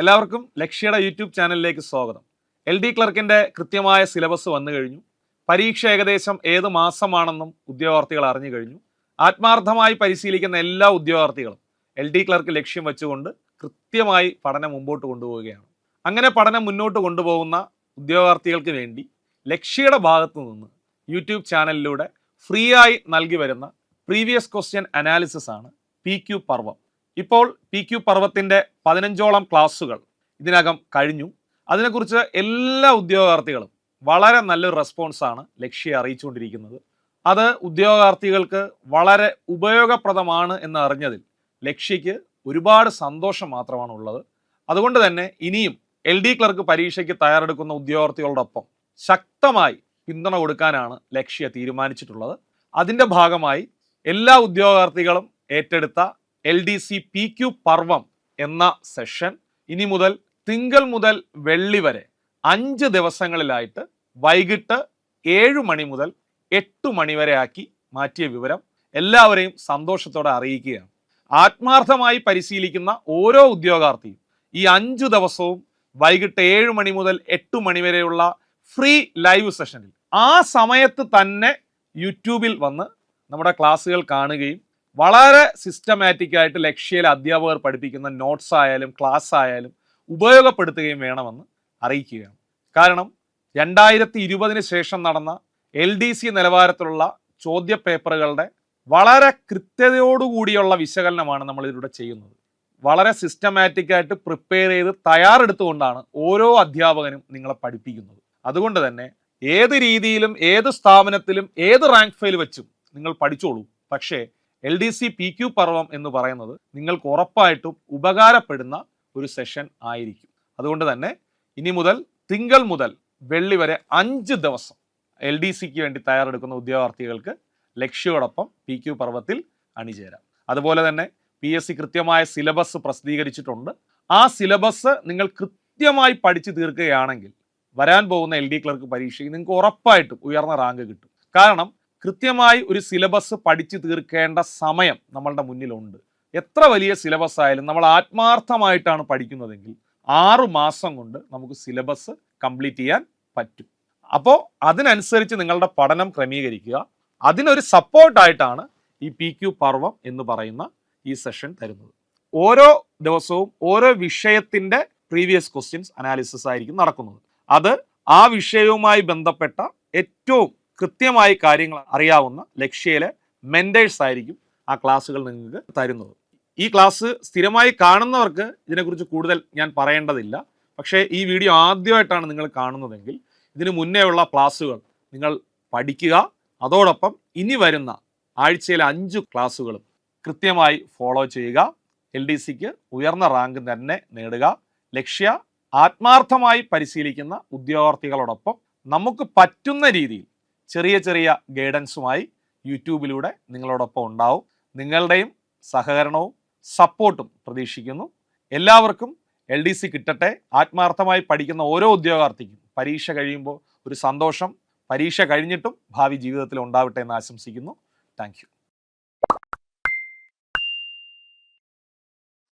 എല്ലാവർക്കും ലക്ഷ്യയുടെ യൂട്യൂബ് ചാനലിലേക്ക് സ്വാഗതം. എൽ ഡി ക്ലർക്കിന്റെ കൃത്യമായ സിലബസ് വന്നു കഴിഞ്ഞു. പരീക്ഷ ഏകദേശം ഏത് മാസമാണെന്നും ഉദ്യോഗാർത്ഥികൾ അറിഞ്ഞു കഴിഞ്ഞു. ആത്മാർത്ഥമായി പരിശീലിക്കുന്ന എല്ലാ ഉദ്യോഗാർത്ഥികളും എൽ ഡി ക്ലർക്ക് ലക്ഷ്യം വെച്ചുകൊണ്ട് കൃത്യമായി പഠനം മുമ്പോട്ട് കൊണ്ടുപോവുകയാണ്. അങ്ങനെ പഠനം മുന്നോട്ട് കൊണ്ടുപോകുന്ന ഉദ്യോഗാർത്ഥികൾക്ക് വേണ്ടി ലക്ഷ്യയുടെ ഭാഗത്തു നിന്ന് യൂട്യൂബ് ചാനലിലൂടെ ഫ്രീ ആയി നൽകി വരുന്ന പ്രീവിയസ് ക്വസ്റ്റ്യൻ അനാലിസിസ് ആണ് പി ക്യു പർവം. ഇപ്പോൾ പി ക്യു പർവത്തിന്റെ പതിനഞ്ചോളം ക്ലാസ്സുകൾ ഇതിനകം കഴിഞ്ഞു. അതിനെക്കുറിച്ച് എല്ലാ ഉദ്യോഗാർത്ഥികളും വളരെ നല്ലൊരു റെസ്പോൺസാണ് ലക്ഷ്യ അറിയിച്ചുകൊണ്ടിരിക്കുന്നത്. അത് ഉദ്യോഗാർത്ഥികൾക്ക് വളരെ ഉപയോഗപ്രദമാണ് എന്ന് അറിഞ്ഞതിൽ ലക്ഷ്യയ്ക്ക് ഒരുപാട് സന്തോഷം മാത്രമാണ് ഉള്ളത് അതുകൊണ്ട് തന്നെ ഇനിയും എൽ ഡി ക്ലർക്ക് പരീക്ഷയ്ക്ക് തയ്യാറെടുക്കുന്ന ഉദ്യോഗാർത്ഥികളോടൊപ്പം ശക്തമായി പിന്തുണ കൊടുക്കാനാണ് ലക്ഷ്യ തീരുമാനിച്ചിട്ടുള്ളത്. അതിന്റെ ഭാഗമായി എല്ലാ ഉദ്യോഗാർത്ഥികളും ഏറ്റെടുത്ത L D C P Q പർവം എന്ന സെഷൻ ഇനി മുതൽ തിങ്കൾ മുതൽ വെള്ളി വരെ അഞ്ച് ദിവസങ്ങളിലായിട്ട് വൈകിട്ട് ഏഴു മണി മുതൽ എട്ട് മണി വരെ ആക്കി മാറ്റിയ വിവരം എല്ലാവരെയും സന്തോഷത്തോടെ അറിയിക്കുകയാണ്. ആത്മാർത്ഥമായി പരിശീലിക്കുന്ന ഓരോ ഉദ്യോഗാർത്ഥിയും ഈ അഞ്ചു ദിവസവും വൈകിട്ട് ഏഴ് മണി മുതൽ എട്ട് മണി വരെയുള്ള ഫ്രീ ലൈവ് സെഷനിൽ ആ സമയത്ത് തന്നെ യൂട്യൂബിൽ വന്ന് നമ്മുടെ ക്ലാസ്സുകൾ കാണുകയും വളരെ സിസ്റ്റമാറ്റിക് ആയിട്ട് ലക്ഷ്യയിലെ അധ്യാപകർ പഠിപ്പിക്കുന്ന നോട്ട്സ് ആയാലും ക്ലാസ് ആയാലും ഉപയോഗപ്പെടുത്തുകയും വേണമെന്ന് അറിയിക്കുകയാണ്. കാരണം രണ്ടായിരത്തി ഇരുപതിന് ശേഷം നടന്ന എൽ ഡി സി നിലവാരത്തിലുള്ള ചോദ്യ പേപ്പറുകളുടെ വളരെ കൃത്യതയോടുകൂടിയുള്ള വിശകലനമാണ് നമ്മൾ ഇതിലൂടെ ചെയ്യുന്നത്. വളരെ സിസ്റ്റമാറ്റിക് ആയിട്ട് പ്രിപ്പയർ ചെയ്ത് തയ്യാറെടുത്തുകൊണ്ടാണ് ഓരോ അധ്യാപകനും നിങ്ങളെ പഠിപ്പിക്കുന്നത്. അതുകൊണ്ട് തന്നെ ഏത് രീതിയിലും ഏത് സ്ഥാപനത്തിലും ഏത് റാങ്ക് ഫയൽ വെച്ചും നിങ്ങൾ പഠിച്ചോളൂ. പക്ഷേ L D C P Q പർവം എന്ന് പറയുന്നത് നിങ്ങൾക്ക് ഉറപ്പായിട്ടും ഉപകാരപ്പെടുന്ന ഒരു സെഷൻ ആയിരിക്കും. അതുകൊണ്ട് തന്നെ ഇനി മുതൽ തിങ്കൾ മുതൽ വെള്ളി വരെ അഞ്ച് ദിവസം എൽ ഡി സിക്ക് വേണ്ടി തയ്യാറെടുക്കുന്ന ഉദ്യോഗാർത്ഥികൾക്ക് ലക്ഷ്യോടൊപ്പം പി ക്യു പർവത്തിൽ അണിചേരാം. അതുപോലെ തന്നെ പി എസ് സി കൃത്യമായ സിലബസ് പ്രസിദ്ധീകരിച്ചിട്ടുണ്ട്. ആ സിലബസ് നിങ്ങൾ കൃത്യമായി പഠിച്ചു തീർക്കുകയാണെങ്കിൽ വരാൻ പോകുന്ന എൽ ഡി ക്ലർക്ക് പരീക്ഷയിൽ നിങ്ങൾക്ക് ഉറപ്പായിട്ടും ഉയർന്ന റാങ്ക് കിട്ടും. കാരണം കൃത്യമായി ഒരു സിലബസ് പഠിച്ചു തീർക്കേണ്ട സമയം നമ്മളുടെ മുന്നിലുണ്ട്. എത്ര വലിയ സിലബസ് ആയാലും നമ്മൾ ആത്മാർത്ഥമായിട്ടാണ് പഠിക്കുന്നതെങ്കിൽ ആറു മാസം കൊണ്ട് നമുക്ക് സിലബസ് കംപ്ലീറ്റ് ചെയ്യാൻ പറ്റും. അപ്പോൾ അതിനനുസരിച്ച് നിങ്ങളുടെ പഠനം ക്രമീകരിക്കുക. അതിനൊരു സപ്പോർട്ടായിട്ടാണ് ഈ പി ക്യു പർവം എന്ന് പറയുന്ന ഈ സെഷൻ തരുന്നത്. ഓരോ ദിവസവും ഓരോ വിഷയത്തിന്റെ പ്രീവിയസ് ക്വസ്റ്റ്യൻസ് അനാലിസിസ് ആയിരിക്കും നടക്കുന്നത്. അത് ആ വിഷയവുമായി ബന്ധപ്പെട്ട ഏറ്റവും കൃത്യമായി കാര്യങ്ങൾ അറിയാവുന്ന ലക്ഷ്യയിലെ മെന്റേഴ്സ് ആയിരിക്കും ആ ക്ലാസ്സുകൾ നിങ്ങൾക്ക് തരുന്നത്. ഈ ക്ലാസ് സ്ഥിരമായി കാണുന്നവർക്ക് ഇതിനെക്കുറിച്ച് കൂടുതൽ ഞാൻ പറയേണ്ടതില്ല. പക്ഷേ ഈ വീഡിയോ ആദ്യമായിട്ടാണ് നിങ്ങൾ കാണുന്നതെങ്കിൽ ഇതിനു മുന്നേ ഉള്ള ക്ലാസ്സുകൾ നിങ്ങൾ പഠിക്കുക. അതോടൊപ്പം ഇനി വരുന്ന ആഴ്ചയിലെ അഞ്ച് ക്ലാസ്സുകളും കൃത്യമായി ഫോളോ ചെയ്യുക. എൽ ഡി സിക്ക് ഉയർന്ന റാങ്ക് തന്നെ നേടുക. ലക്ഷ്യ ആത്മാർത്ഥമായി പരിശീലിക്കുന്ന ഉദ്യോഗാർത്ഥികളോടൊപ്പം നമുക്ക് പറ്റുന്ന രീതിയിൽ ചെറിയ ചെറിയ ഗൈഡൻസുമായി യൂട്യൂബിലൂടെ നിങ്ങളോടൊപ്പം ഉണ്ടാവും. നിങ്ങളുടെയും സഹകരണവും സപ്പോർട്ടും പ്രതീക്ഷിക്കുന്നു. എല്ലാവർക്കും എൽ ഡി സി കിട്ടട്ടെ. ആത്മാർത്ഥമായി പഠിക്കുന്ന ഓരോ ഉദ്യോഗാർത്ഥിക്കും പരീക്ഷ കഴിയുമ്പോൾ ഒരു സന്തോഷം. പരീക്ഷ കഴിഞ്ഞിട്ടും ഭാവി ജീവിതത്തിൽ ഉണ്ടാവട്ടെ എന്ന് ആശംസിക്കുന്നു. താങ്ക്